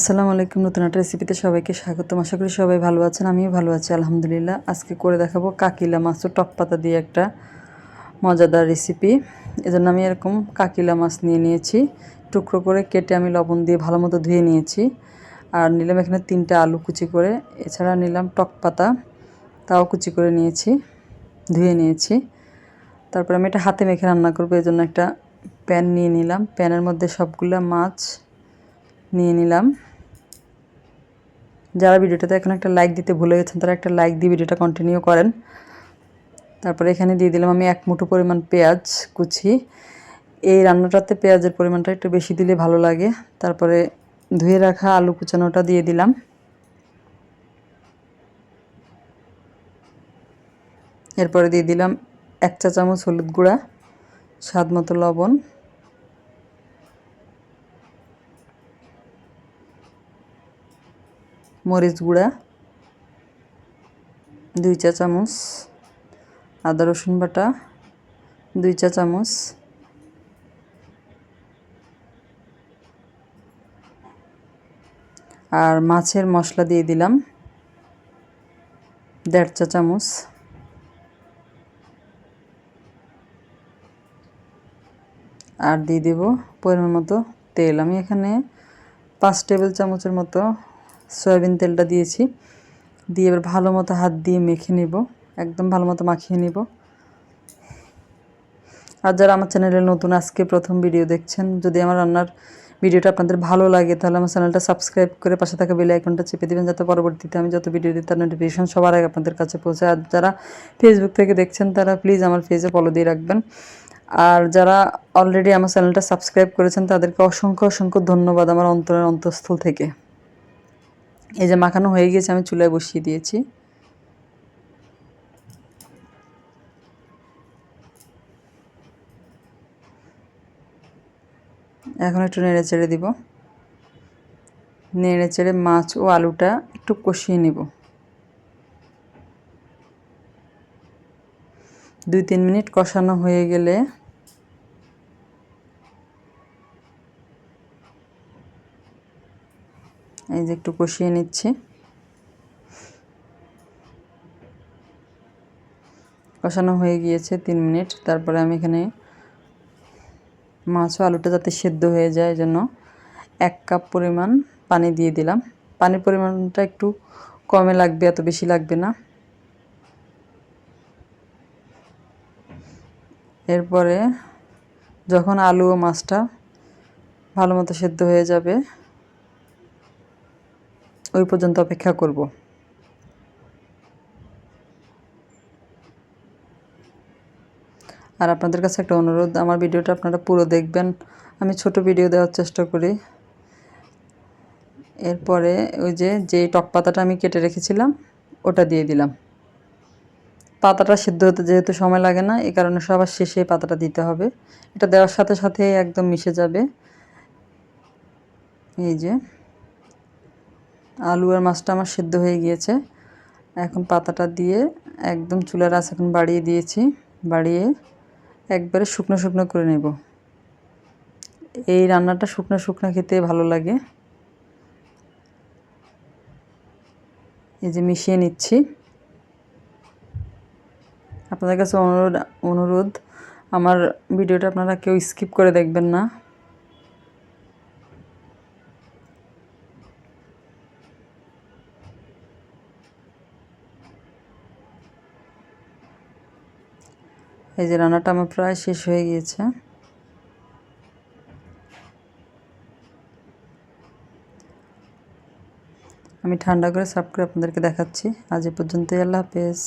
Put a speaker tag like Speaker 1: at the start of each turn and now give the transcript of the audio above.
Speaker 1: আসসালামু আলাইকুম, নতুন একটা রেসিপিতে সবাইকে স্বাগতম। আশা করি সবাই ভালো আছেন, আমিও ভালো আছি, আলহামদুলিল্লাহ। আজকে করে দেখাবো কাকিলা মাছ টক পাতা দিয়ে একটা মজাদার রেসিপি এজন্য আমি এরকম কাকিলা মাছ নিয়ে নিয়েছি। টুকরো করে কেটে আমি লবণ দিয়ে ভালো মতো ধুয়ে নিয়েছি। আর নিলাম এখানে তিনটা আলু কুচি করে। এছাড়া নিলাম টক পাতা, তাও কুচি করে নিয়েছি, ধুয়ে নিয়েছি। তারপর আমি এটা হাতে মেখে রান্না করব এই জন্য একটা প্যান নিয়ে নিলাম। প্যানের মধ্যে সবগুলো মাছ নিয়ে নিলাম। যারা ভিডিওটাতে এখন একটা লাইক দিতে ভুলে গেছেন, তারা একটা লাইক দিয়ে ভিডিওটা কন্টিনিউ করেন। তারপরে এখানে দিয়ে দিলাম আমি এক মুঠো পরিমাণ পেঁয়াজ কুচি। এই রান্নাটাতে পেঁয়াজের পরিমাণটা একটু বেশি দিলে ভালো লাগে। তারপরে ধুয়ে রাখা আলু কুচানোটা দিয়ে দিলাম। এরপরে দিয়ে দিলাম এক চা চামচ হলুদ গুঁড়া, স্বাদ মতো লবণ। মরিচ গুঁড়া, দুই চা চামচ, আদা রসুন বাটা, দুই চা চামচ, আর মাছের মশলা দিয়ে দিলাম দেড় চা চামচ। আর দিয়ে দেব পরিমাণ মতো তেল। আমি এখানে পাঁচ টেবিল চামচের মতো সয়াবিন তেলটা দিয়েছি। দিয়ে এবার ভালো মতো হাত দিয়ে মেখে নিব। একদম ভালো মতো মাখিয়ে নিব। আর যারা আমার চ্যানেলে নতুন, আজকে প্রথম ভিডিও দেখছেন, যদি আমার রান্নার ভিডিওটা আপনাদের ভালো লাগে, তাহলে আমার চ্যানেলটা সাবস্ক্রাইব করে পাশে থাকা বেল আইকনটা চেপে দেবেন, যাতে পরবর্তীতে আমি যত ভিডিও দিই, তার নোটিফিকেশন সবার আগে আপনাদের কাছে পৌঁছে আর যারা ফেসবুক থেকে দেখছেন, তারা প্লিজ আমার পেজে ফলো দিয়ে রাখবেন। আর যারা অলরেডি আমার চ্যানেলটা সাবস্ক্রাইব করেছেন, তাদেরকে অসংখ্য অসংখ্য ধন্যবাদ আমার অন্তরের অন্তঃস্থল থেকে। এই যে মাখানো হয়ে গিয়েছে, আমি চুলায় বসিয়ে দিয়েছি। এখন একটু নেড়ে চেড়ে দিব। নেড়ে চেড়ে মাছ ও আলুটা একটু কষিয়ে নিব। দুই তিন মিনিট কষানো হয়ে গেলে এই যে একটু কষিয়ে নিচ্ছি। কষানো হয়ে গিয়েছে তিন মিনিট। তারপরে আমি এখানে মাছ আলুটা যাতে সেদ্ধ হয়ে যায় জন্য এক কাপ পরিমাণ পানি দিয়ে দিলাম। পানির পরিমাণটা একটু কমে লাগবে, এত বেশি লাগবে না। এরপরে যখন আলু ও মাছটা ভালো মতো সেদ্ধ হয়ে যাবে ওই পর্যন্ত অপেক্ষা করব। আর আপনাদের কাছে একটা অনুরোধ, আমার ভিডিওটা আপনারা পুরো দেখবেন। আমি ছোট ভিডিও দেওয়ার চেষ্টা করি। এরপরে ওই যে যে টক পাতাটা আমি কেটে রেখেছিলাম, ওটা দিয়ে দিলাম। পাতাটা সিদ্ধ হতে যেহেতু সময় লাগে না এই কারণে সবার শেষে পাতাটা দিতে হবে। এটা দেওয়ার সাথে সাথে একদম মিশে যাবে। এই যে। আলু আর মাছটা আমার সিদ্ধ হয়ে গিয়েছে। এখন পাতাটা দিয়ে একদম চুলার আঁচ এখন বাড়িয়ে দিয়েছি। বাড়িয়ে একবারে শুকনো শুকনো করে নেব। এই রান্নাটা শুকনো শুকনো খেতে ভালো লাগে। এই যে মিশিয়ে নিচ্ছি। আপনাদের কাছে অনুরোধ অনুরোধ, আমার ভিডিওটা আপনারা কেউ স্কিপ করে দেখবেন না। এই যে রান্নাটা আমার প্রায় শেষ হয়ে গিয়েছে। আমি ঠান্ডা করে সার্ভ করে আপনাদেরকে দেখাচ্ছি। আজ এ পর্যন্তই, আল্লাহ হাফেজ।